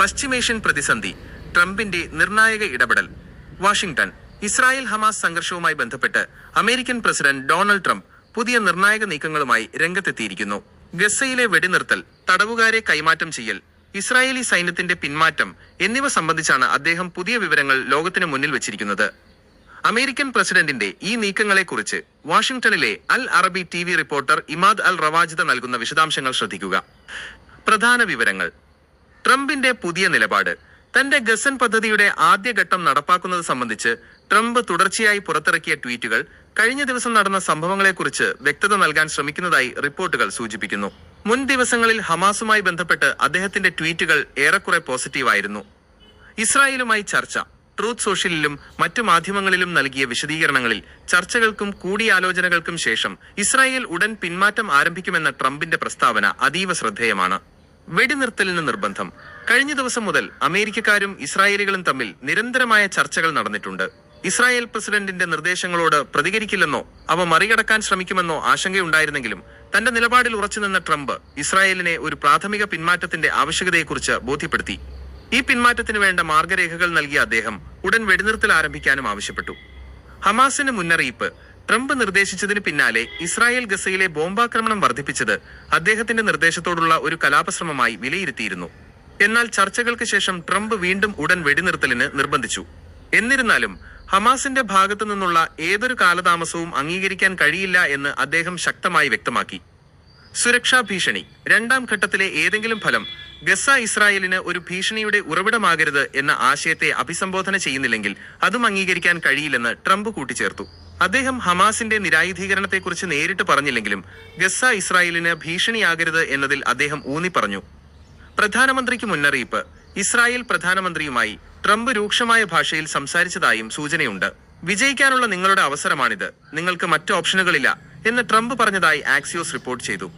പശ്ചിമേഷ്യൻ പ്രതിസന്ധി ട്രംപിന്റെ നിർണായക ഇടപെടൽ വാഷിംഗ്ടൺ ഇസ്രായേൽ ഹമാസ് സംഘർഷവുമായി ബന്ധപ്പെട്ട് അമേരിക്കൻ പ്രസിഡന്റ് ഡൊണാൾഡ് ട്രംപ് പുതിയ നിർണായക നീക്കങ്ങളുമായി രംഗത്തെത്തിയിരിക്കുന്നു. ഗസയിലെ വെടിനിർത്തൽ തടവുകാരെ കൈമാറ്റം ചെയ്യൽ ഇസ്രായേലി സൈന്യത്തിന്റെ പിന്മാറ്റം എന്നിവ സംബന്ധിച്ചാണ് അദ്ദേഹം പുതിയ വിവരങ്ങൾ ലോകത്തിന് മുന്നിൽ വെച്ചിരിക്കുന്നത്. അമേരിക്കൻ പ്രസിഡന്റിന്റെ ഈ നീക്കങ്ങളെക്കുറിച്ച് വാഷിംഗ്ടണിലെ അൽ അറബി ടി റിപ്പോർട്ടർ ഇമാദ് അൽ റവാജിദ നൽകുന്ന വിശദാംശങ്ങൾ ശ്രദ്ധിക്കുക. പ്രധാന വിവരങ്ങൾ. ട്രംപിന്റെ പുതിയ നിലപാട്. തന്റെ ഗസൻ പദ്ധതിയുടെ ആദ്യഘട്ടം നടപ്പാക്കുന്നത് സംബന്ധിച്ച് ട്രംപ് തുടർച്ചയായി പുറത്തിറക്കിയ ട്വീറ്റുകൾ കഴിഞ്ഞ ദിവസം നടന്ന സംഭവങ്ങളെക്കുറിച്ച് വ്യക്തത നൽകാൻ ശ്രമിക്കുന്നതായി റിപ്പോർട്ടുകൾ സൂചിപ്പിക്കുന്നു. മുൻ ദിവസങ്ങളിൽ ഹമാസുമായി ബന്ധപ്പെട്ട് അദ്ദേഹത്തിന്റെ ട്വീറ്റുകൾ ഏറെക്കുറെ പോസിറ്റീവായിരുന്നു ഇസ്രായേലുമായി ചർച്ച ട്രൂത്ത് സോഷ്യലിലും മറ്റു മാധ്യമങ്ങളിലും നൽകിയ വിശദീകരണങ്ങളിൽ ചർച്ചകൾക്കും കൂടിയാലോചനകൾക്കും ശേഷം ഇസ്രായേൽ ഉടൻ പിന്മാറ്റം ആരംഭിക്കുമെന്ന ട്രംപിന്റെ പ്രസ്താവന അതീവ ശ്രദ്ധേയമാണ്. വെടിനിർത്തലിന് നിർബന്ധം. കഴിഞ്ഞ ദിവസം മുതൽ അമേരിക്കക്കാരും ഇസ്രായേലികളും തമ്മിൽ നിരന്തരമായ ചർച്ചകൾ നടന്നിട്ടുണ്ട്. ഇസ്രായേൽ പ്രസിഡന്റിന്റെ നിർദ്ദേശങ്ങളോട് പ്രതികരിക്കില്ലെന്നോ അവ മറികടക്കാൻ ശ്രമിക്കുമെന്നോ ആശങ്കയുണ്ടായിരുന്നെങ്കിലും തന്റെ നിലപാടിൽ ഉറച്ചുനിന്ന ട്രംപ് ഇസ്രായേലിനെ ഒരു പ്രാഥമിക പിന്മാറ്റത്തിന്റെ ആവശ്യകതയെക്കുറിച്ച് ബോധ്യപ്പെടുത്തി. ഈ പിന്മാറ്റത്തിന് വേണ്ട മാർഗരേഖകൾ നൽകിയ അദ്ദേഹം ഉടൻ വെടിനിർത്തൽ ആരംഭിക്കാനും ആവശ്യപ്പെട്ടു. ഹമാസിന് മുന്നറിയിപ്പ് ട്രംപ് നിർദ്ദേശിച്ചതിന് പിന്നാലെ ഇസ്രായേൽ ഗസയിലെ ബോംബാക്രമണം വർദ്ധിപ്പിച്ചത് അദ്ദേഹത്തിന്റെ നിർദ്ദേശത്തോടുള്ള ഒരു കലാപശ്രമമായി വിലയിരുത്തിയിരുന്നു. എന്നാൽ ചർച്ചകൾക്ക് ശേഷം ട്രംപ് വീണ്ടും ഉടൻ വെടിനിർത്തലിന് നിർബന്ധിച്ചു. എന്നിരുന്നാലും ഹമാസിന്റെ ഭാഗത്തു നിന്നുള്ള ഏതൊരു കാലതാമസവും അംഗീകരിക്കാൻ കഴിയില്ല എന്ന് അദ്ദേഹം ശക്തമായി വ്യക്തമാക്കി. സുരക്ഷാ ഭീഷണി രണ്ടാം ഘട്ടത്തിലെ ഏതെങ്കിലും ഫലം ഗസ ഇസ്രായേലിന് ഒരു ഭീഷണിയുടെ ഉറവിടമാകരുത് എന്ന ആശയത്തെ അഭിസംബോധന ചെയ്യുന്നില്ലെങ്കിൽ അതും അംഗീകരിക്കാൻ കഴിയില്ലെന്ന് ട്രംപ് കൂട്ടിച്ചേർത്തു. അദ്ദേഹം ഹമാസിന്റെ നിരായുധീകരണത്തെക്കുറിച്ച് നേരിട്ട് പറഞ്ഞില്ലെങ്കിലും ഗസ ഇസ്രായേലിന് ഭീഷണിയാകരുത് എന്നതിൽ അദ്ദേഹം ഊന്നി പറഞ്ഞു. പ്രധാനമന്ത്രിക്ക് മുന്നറിയിപ്പ് ഇസ്രായേൽ പ്രധാനമന്ത്രിയുമായി ട്രംപ് രൂക്ഷമായ ഭാഷയിൽ സംസാരിച്ചതായും സൂചനയുണ്ട്. വിജയിക്കാനുള്ള നിങ്ങളുടെ അവസരമാണിത് നിങ്ങൾക്ക് മറ്റു ഓപ്ഷനുകളില്ല എന്ന് ട്രംപ് പറഞ്ഞതായി ആക്സിയോസ് റിപ്പോർട്ട് ചെയ്തു.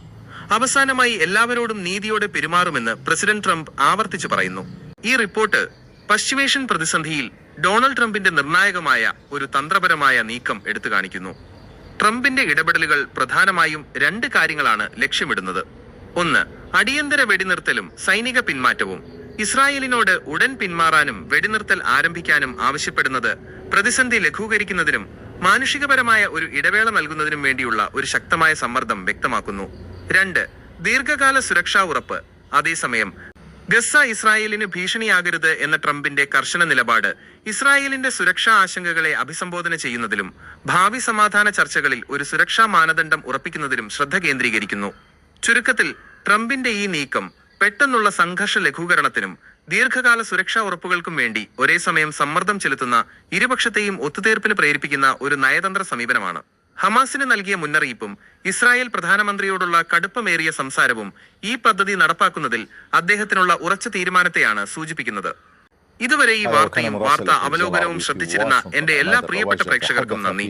അവസാനമായി എല്ലാവരോടും നീതിയോടെ പെരുമാറുമെന്ന് പ്രസിഡന്റ് ട്രംപ് ആവർത്തിച്ചു പറയുന്നു. ഈ റിപ്പോർട്ട് പശ്ചിമേഷ്യൻ പ്രതിസന്ധിയിൽ ഡൊണാൾഡ് ട്രംപിന്റെ നിർണായകമായ ഒരു തന്ത്രപരമായ നീക്കം എടുത്തു കാണിക്കുന്നു. ട്രംപിന്റെ ഇടപെടലുകൾ പ്രധാനമായും രണ്ട് കാര്യങ്ങളാണ് ലക്ഷ്യമിടുന്നത്. ഒന്ന് അടിയന്തര വെടിനിർത്തലും സൈനിക പിന്മാറ്റവും. ഇസ്രായേലിനോട് ഉടൻ പിന്മാറാനും വെടിനിർത്തൽ ആരംഭിക്കാനും ആവശ്യപ്പെടുന്നത് പ്രതിസന്ധി ലഘൂകരിക്കുന്നതിനും മാനുഷികപരമായ ഒരു ഇടവേള നൽകുന്നതിനും വേണ്ടിയുള്ള ഒരു ശക്തമായ സമ്മർദ്ദം വ്യക്തമാക്കുന്നു. രണ്ട് ദീർഘകാല സുരക്ഷാ ഉറപ്പ്. അതേസമയം ഗസ ഇസ്രായേലിന് ഭീഷണിയാകരുത് എന്ന ട്രംപിന്റെ കർശന നിലപാട് ഇസ്രായേലിന്റെ സുരക്ഷാ ആശങ്കകളെ അഭിസംബോധന ചെയ്യുന്നതിലും ഭാവി സമാധാന ചർച്ചകളിൽ ഒരു സുരക്ഷാ മാനദണ്ഡം ഉറപ്പിക്കുന്നതിലും ശ്രദ്ധ കേന്ദ്രീകരിക്കുന്നു. ചുരുക്കത്തിൽ ട്രംപിന്റെ ഈ നീക്കം പെട്ടെന്നുള്ള സംഘർഷ ലഘൂകരണത്തിനും ദീർഘകാല സുരക്ഷാ ഉറപ്പുകൾക്കും വേണ്ടി ഒരേ സമയം സമ്മർദ്ദം ചെലുത്തുന്ന ഇരുപക്ഷത്തെയും ഒത്തുതീർപ്പിന് പ്രേരിപ്പിക്കുന്ന ഒരു നയതന്ത്ര സമീപനമാണ്. ഹമാസിന് നൽകിയ മുന്നറിയിപ്പും ഇസ്രായേൽ പ്രധാനമന്ത്രിയോടുള്ള കടുപ്പമേറിയ സംസാരവും ഈ പദ്ധതി നടപ്പാക്കുന്നതിൽ അദ്ദേഹത്തിനുള്ള ഉറച്ച തീരുമാനത്തെയാണ് സൂചിപ്പിക്കുന്നത്. ഇതുവരെ ഈ വാർത്തയും വാർത്താ അവലോകനവും ശ്രദ്ധിച്ചിരുന്ന എന്റെ എല്ലാ പ്രിയപ്പെട്ട പ്രേക്ഷകർക്കും നന്ദി.